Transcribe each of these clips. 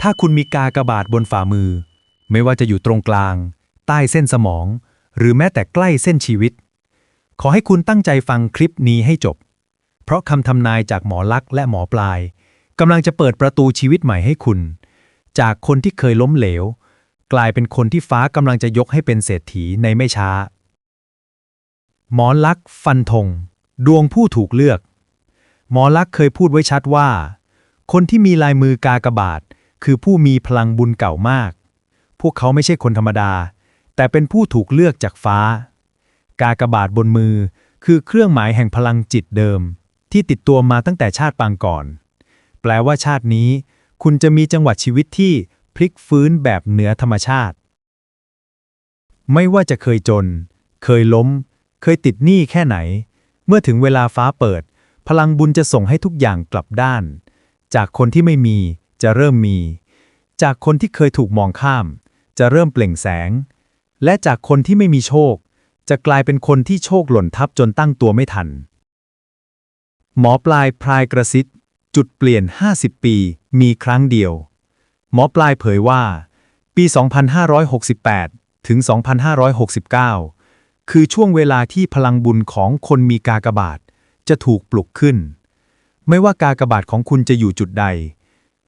ถ้าคุณมีกากบาทบนฝ่ามือ ไม่ว่าจะอยู่ตรงกลาง ใต้เส้นสมอง หรือแม้แต่ใกล้เส้นชีวิต ขอให้คุณตั้งใจฟังคลิปนี้ให้จบ เพราะคำทำนายจากหมอลักษ์และหมอปลายกำลังจะเปิดประตูชีวิตใหม่ให้คุณ จากคนที่เคยล้มเหลว กลายเป็นคนที่ฟ้ากำลังจะยกให้เป็นเศรษฐีในไม่ช้า หมอลักษ์ฟันธงดวงผู้ถูกเลือก หมอลักษ์เคยพูดไว้ชัดว่า คนที่มีลายมือกากบาท คือผู้มีพลังบุญเก่ามาก พวกเขาไม่ใช่คนธรรมดา แต่เป็นผู้ถูกเลือกจากฟ้า กากบาทบนมือคือเครื่องหมายแห่งพลังจิตเดิม ที่ติดตัวมาตั้งแต่ชาติปางก่อน แปลว่าชาตินี้ คุณจะมีจังหวะชีวิตที่พลิกฟื้นแบบเหนือธรรมชาติ ไม่ว่าจะเคยจน เคยล้ม เคยติดหนี้แค่ไหน เมื่อถึงเวลาฟ้าเปิด พลังบุญจะส่งให้ทุกอย่างกลับด้าน จากคนที่ไม่มี จะเริ่มมี จากคนที่เคยถูกมองข้าม จะเริ่มเปล่งแสง และจากคนที่ไม่มีโชค จะกลายเป็นคนที่โชคหล่นทับจนตั้งตัวไม่ทัน หมอปลายพรายกระซิบจุดเปลี่ยน 50 ปี มีครั้งเดียว หมอปลายเผยว่า ปี 2568 ถึง 2569 คือช่วงเวลาที่พลังบุญของคนมีกากบาทจะถูกปลุกขึ้น ไม่ว่ากากบาทของคุณจะอยู่จุดใด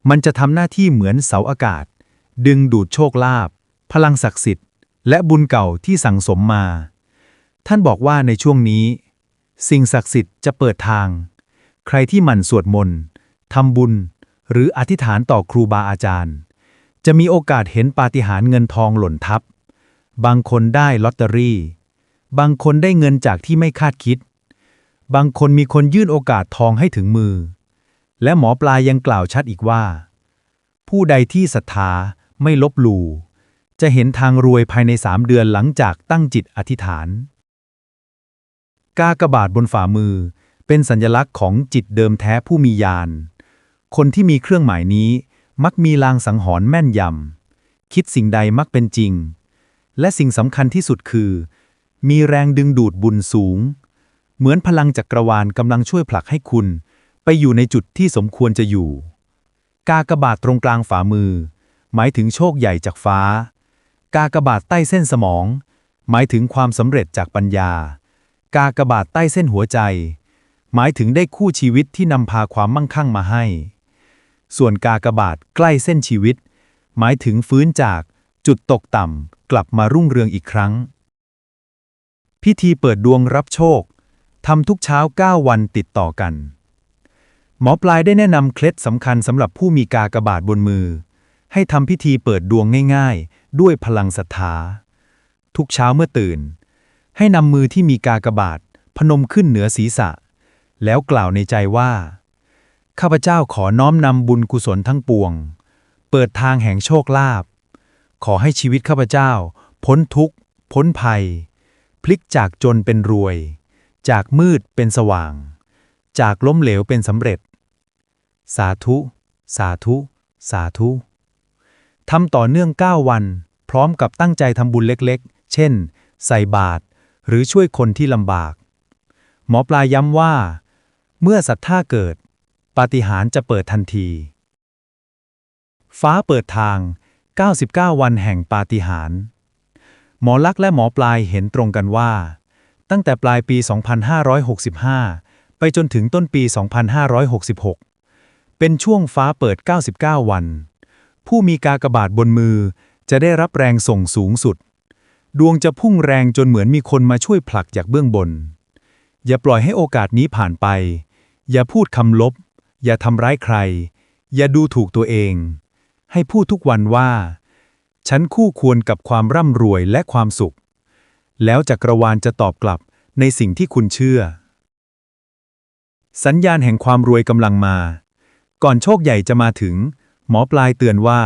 มันจะทำหน้าที่เหมือนเสาอากาศ ดึงดูดโชคลาภพลังศักดิ์สิทธิ์ และบุญเก่าที่สั่งสมมา ท่านบอกว่าในช่วงนี้ สิ่งศักดิ์สิทธิ์จะเปิดทาง ใครที่หมั่นสวดมนต์ทำบุญ หรืออธิษฐานต่อครูบาอาจารย์ จะมีโอกาสเห็นปาฏิหาริย์เงินทองหล่นทับบางคนได้ลอตเตอรี่ บางคนได้เงินจากที่ไม่คาดคิด บางคนมีคนยื่นโอกาสทองให้ถึงมือ และหมอปลายังกล่าวชัดอีกว่า ผู้ใดที่ศรัทธาไม่ลบหลู่จะเห็นทางรวยภายในสามเดือนหลังจากตั้งจิตอธิษฐาน กากบาทบนฝ่ามือเป็นสัญลักษณ์ของจิตเดิมแท้ผู้มีญาณ คนที่มีเครื่องหมายนี้มักมีลางสังหรณ์แม่นยำ คิดสิ่งใดมักเป็นจริง และสิ่งสำคัญที่สุดคือ มีแรงดึงดูดบุญสูง เหมือนพลังจักรวาลกำลังช่วยผลักให้คุณ ไปอยู่ในจุดที่สมควรจะอยู่ กากบาทตรงกลางฝ่ามือ หมายถึงโชคใหญ่จากฟ้า กากบาทใต้เส้นสมอง หมายถึงความสำเร็จจากปัญญา กากบาทใต้เส้นหัวใจ หมายถึงได้คู่ชีวิตที่นำพาความมั่งคั่งมาให้ ส่วนกากบาทใกล้เส้นชีวิต หมายถึงฟื้นจากจุดตกต่ำกลับมารุ่งเรืองอีกครั้ง พิธีเปิดดวงรับโชคทำทุกเช้า 9 วันติดต่อกัน หมอปลายได้แนะนำเคล็ดสำคัญสำหรับผู้มีกากระบาทบนมือ ให้ทำพิธีเปิดดวงง่ายๆ ด้วยพลังศรัทธา ทุกเช้าเมื่อตื่น ให้นำมือที่มีกากระบาทพนมขึ้นเหนือศีรษะ แล้วกล่าวในใจว่า ข้าพเจ้าขอน้อมนำบุญกุศลทั้งปวง เปิดทางแห่งโชคลาภขอให้ชีวิตข้าพเจ้า พ้นทุกข์ พ้นภัย พลิกจากจนเป็นรวย จากมืดเป็นสว่าง จากล้มเหลวเป็นสำเร็จ สาธุ สาธุ สาธุทำต่อเนื่อง 9 วัน พร้อมกับตั้งใจทำบุญเล็กๆ เช่น ใส่บาตรหรือช่วยคนที่ลำบาก หมอปลาย้ำว่า เมื่อศรัทธาเกิด ปาฏิหาริย์จะเปิดทันที ฟ้าเปิดทาง 99 วันแห่งปาฏิหาริย์หมอลักษ์และหมอปลายเห็นตรงกันว่า ตั้งแต่ปลายปี 2565 ไปจนถึงต้นปี 2566 เป็นช่วงฟ้าเปิด 99 วัน ผู้มีกากบาทบนมือจะได้รับแรงส่งสูงสุด ดวงจะพุ่งแรงจนเหมือนมีคนมาช่วยผลักจากเบื้องบน อย่าปล่อยให้โอกาสนี้ผ่านไป อย่าพูดคำลบ อย่าทำร้ายใคร อย่าดูถูกตัวเอง ให้พูดทุกวันว่า ฉันคู่ควรกับความร่ำรวยและความสุข แล้วจักรวาลจะตอบกลับในสิ่งที่คุณเชื่อ สัญญาณแห่งความรวยกำลังมา ก่อนโชคใหญ่จะมาถึง หมอปลายเตือนว่า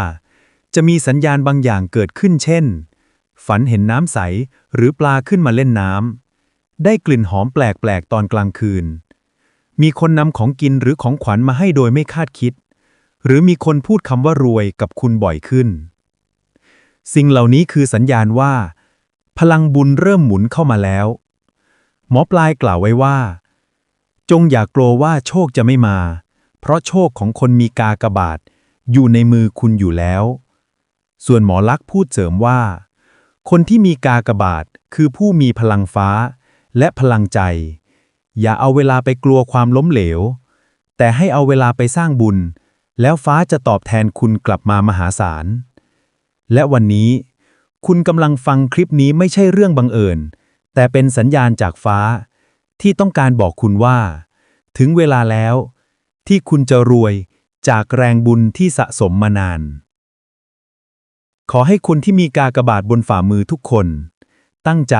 จะมีสัญญาณบางอย่างเกิดขึ้นเช่น ฝันเห็นน้ำใสหรือปลาขึ้นมาเล่นน้ำได้กลิ่นหอมแปลกๆตอนกลางคืน มีคนนำของกินหรือของขวัญมาให้โดยไม่คาดคิด หรือมีคนพูดคำว่ารวยกับคุณบ่อยขึ้น สิ่งเหล่านี้คือสัญญาณว่า พลังบุญเริ่มหมุนเข้ามาแล้ว หมอปลายกล่าวไว้ว่า จงอย่ากลัวว่าโชคจะไม่มา เพราะโชคของคนมีกากบาทอยู่ในมือคุณอยู่แล้ว ส่วนหมอลักษ์พูดเสริมว่า คนที่มีกากบาทคือผู้มีพลังฟ้าและพลังใจ อย่าเอาเวลาไปกลัวความล้มเหลว แต่ให้เอาเวลาไปสร้างบุญ แล้วฟ้าจะตอบแทนคุณกลับมามหาศาล และวันนี้ คุณกำลังฟังคลิปนี้ไม่ใช่เรื่องบังเอิญ แต่เป็นสัญญาณจากฟ้า ที่ต้องการบอกคุณว่า ถึงเวลาแล้ว ที่คุณจะรวยจากแรงบุญที่สะสมมานาน ขอให้คนที่มีกากบาทบนฝ่ามือทุกคน ตั้งใจ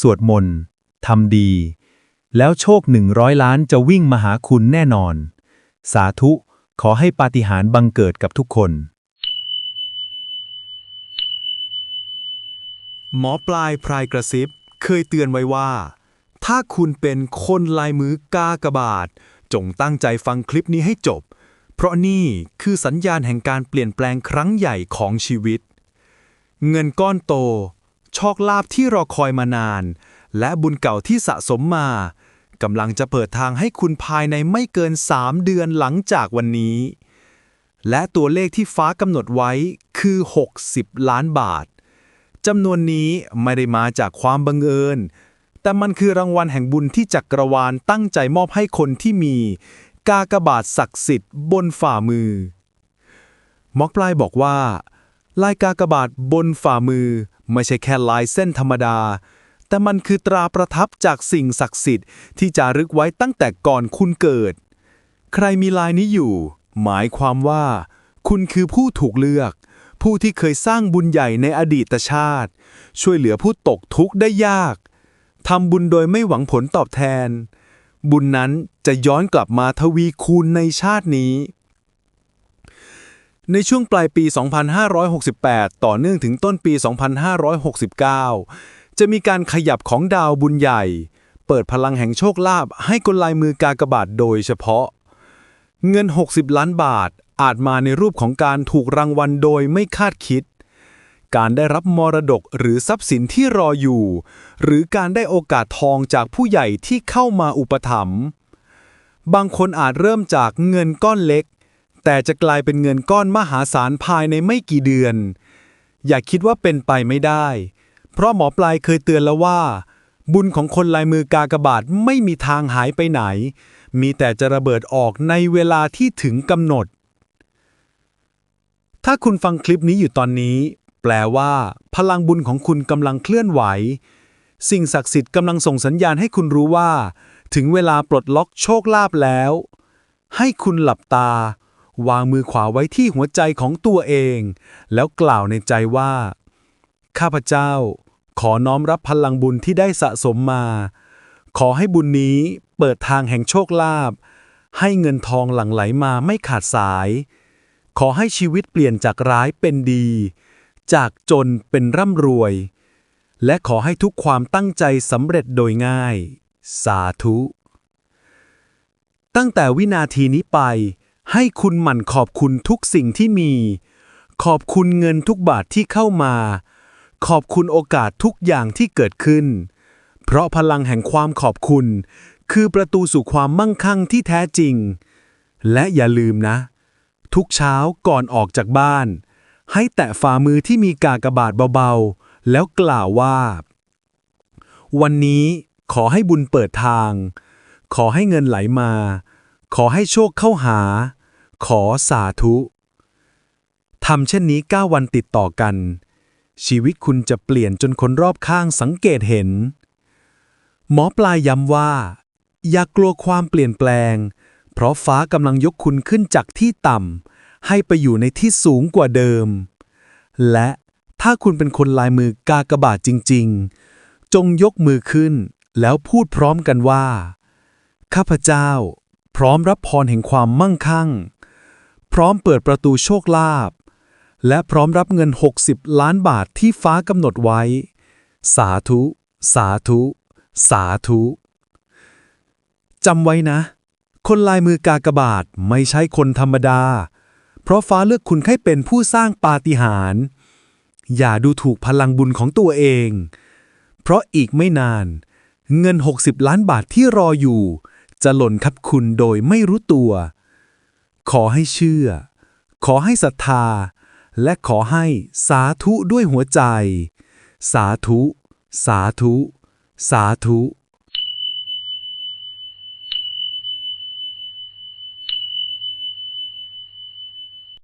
สวดมนต์ทำดี แล้วโชคหนึ่งร้อยล้านจะวิ่งมาหาคุณแน่นอน สาธุขอให้ปาฏิหาริย์บังเกิดกับทุกคน หมอปลายพรายกระซิบ เคยเตือนไว้ว่า ถ้าคุณเป็นคนลายมือกากบาท จงตั้งใจฟังคลิปนี้ให้จบ เพราะนี่คือสัญญาณแห่งการเปลี่ยนแปลงครั้งใหญ่ของชีวิต เงินก้อนโตโชคลาภที่รอคอยมานาน และบุญเก่าที่สะสมมากำลังจะเปิดทางให้คุณภายในไม่เกิน 3 เดือนหลังจากวันนี้ และตัวเลขที่ฟ้ากำหนดไว้คือ 60 ล้านบาทจำนวนนี้ไม่ได้มาจากความบังเอิญ แต่มันคือรางวัลแห่งบุญที่จักรวาลตั้งใจมอบให้คนที่มี กากบาทศักดิ์สิทธิ์บนฝ่ามือมอกปลายบอกว่า ลายกากบาทบนฝ่ามือ ไม่ใช่แค่ลายเส้นธรรมดา แต่มันคือตราประทับจากสิ่งศักดิ์สิทธิ์ที่จารึกไว้ตั้งแต่ก่อนคุณเกิด ใครมีลายนี้อยู่ หมายความว่า คุณคือผู้ถูกเลือกผู้ที่เคยสร้างบุญใหญ่ในอดีตชาติ ช่วยเหลือผู้ตกทุกข์ได้ยาก ทำบุญโดยไม่หวังผลตอบแทน บุญนั้นจะย้อนกลับมาทวีคูณในชาตินี้ ในช่วงปลายปี 2568 ต่อเนื่องถึงต้นปี 2569 จะมีการขยับของดาวบุญใหญ่ เปิดพลังแห่งโชคลาภให้กลลายมือกากบาทโดยเฉพาะ เงิน 60 ล้านบาทอาจมาในรูปของการถูกรางวัลโดยไม่คาดคิด การได้รับมรดกหรือทรัพย์สินที่รออยู่ หรือการได้โอกาสทองจากผู้ใหญ่ที่เข้ามาอุปถัมภ์บางคนอาจเริ่มจากเงินก้อนเล็ก แต่จะกลายเป็นเงินก้อนมหาศาลภายในไม่กี่เดือน อย่าคิดว่าเป็นไปไม่ได้ เพราะหมอปลายเคยเตือนแล้วว่า บุญของคนลายมือกากบาทไม่มีทางหายไปไหน มีแต่จะระเบิดออกในเวลาที่ถึงกำหนด ถ้าคุณฟังคลิปนี้อยู่ตอนนี้ ปลว่า พลังบุญของคุณกำลังเคลื่อนไหว สิ่งศักดิ์สิทธิ์กำลังส่งสัญญาณให้คุณรู้ว่า ถึงเวลาปลดล็อกโชคลาภแล้ว ให้คุณหลับตา วางมือขวาไว้ที่หัวใจของตัวเอง แล้วกล่าวในใจว่า ข้าพเจ้า ขอน้อมรับพลังบุญที่ได้สะสมมา ขอให้บุญนี้เปิดทางแห่งโชคลาภให้เงินทองหลั่งไหลมาไม่ขาดสาย ขอให้ชีวิตเปลี่ยนจากร้ายเป็นดี จากจนเป็นร่ำรวย และขอให้ทุกความตั้งใจสำเร็จโดยง่าย สาธุ ตั้งแต่วินาทีนี้ไป ให้คุณหมั่นขอบคุณทุกสิ่งที่มี ขอบคุณเงินทุกบาทที่เข้ามา ขอบคุณโอกาสทุกอย่างที่เกิดขึ้น เพราะพลังแห่งความขอบคุณ คือประตูสู่ความมั่งคั่งที่แท้จริง และอย่าลืมนะ ทุกเช้าก่อนออกจากบ้าน ให้แตะฝ่ามือที่มีกากบาทเบาๆ แล้วกล่าวว่า วันนี้ขอให้บุญเปิดทาง ขอให้เงินไหลมา ขอให้โชคเข้าหา ขอสาธุทำเช่นนี้ 9 วันติดต่อกัน ชีวิตคุณจะเปลี่ยนจนคนรอบข้างสังเกตเห็น หมอปลายย้ำว่า อย่ากลัวความเปลี่ยนแปลง เพราะฟ้ากำลังยกคุณขึ้นจากที่ต่ำ ให้ไปอยู่ในที่สูงกว่าเดิม และถ้าคุณเป็นคนลายมือกากบาทจริง ๆ จงยกมือขึ้น แล้วพูดพร้อมกันว่า ข้าพเจ้า พร้อมรับพรแห่งความมั่งคั่ง พร้อมเปิดประตูโชคลาภและพร้อมรับเงิน 60 ล้านบาทที่ฟ้ากำหนดไว้ สาธุ สาธุ สาธุจำไว้นะ คนลายมือกากบาทไม่ใช่คนธรรมดา เพราะฟ้าเลือกคุณให้เป็นผู้สร้างปาฏิหาริย์อย่าดูถูกพลังบุญของตัวเอง เพราะอีกไม่นาน เงิน 60 ล้านบาทที่รออยู่ จะหล่นคับคุณโดยไม่รู้ตัว ขอให้เชื่อ ขอให้ศรัทธา และขอให้สาธุด้วยหัวใจ สาธุ สาธุ สาธุ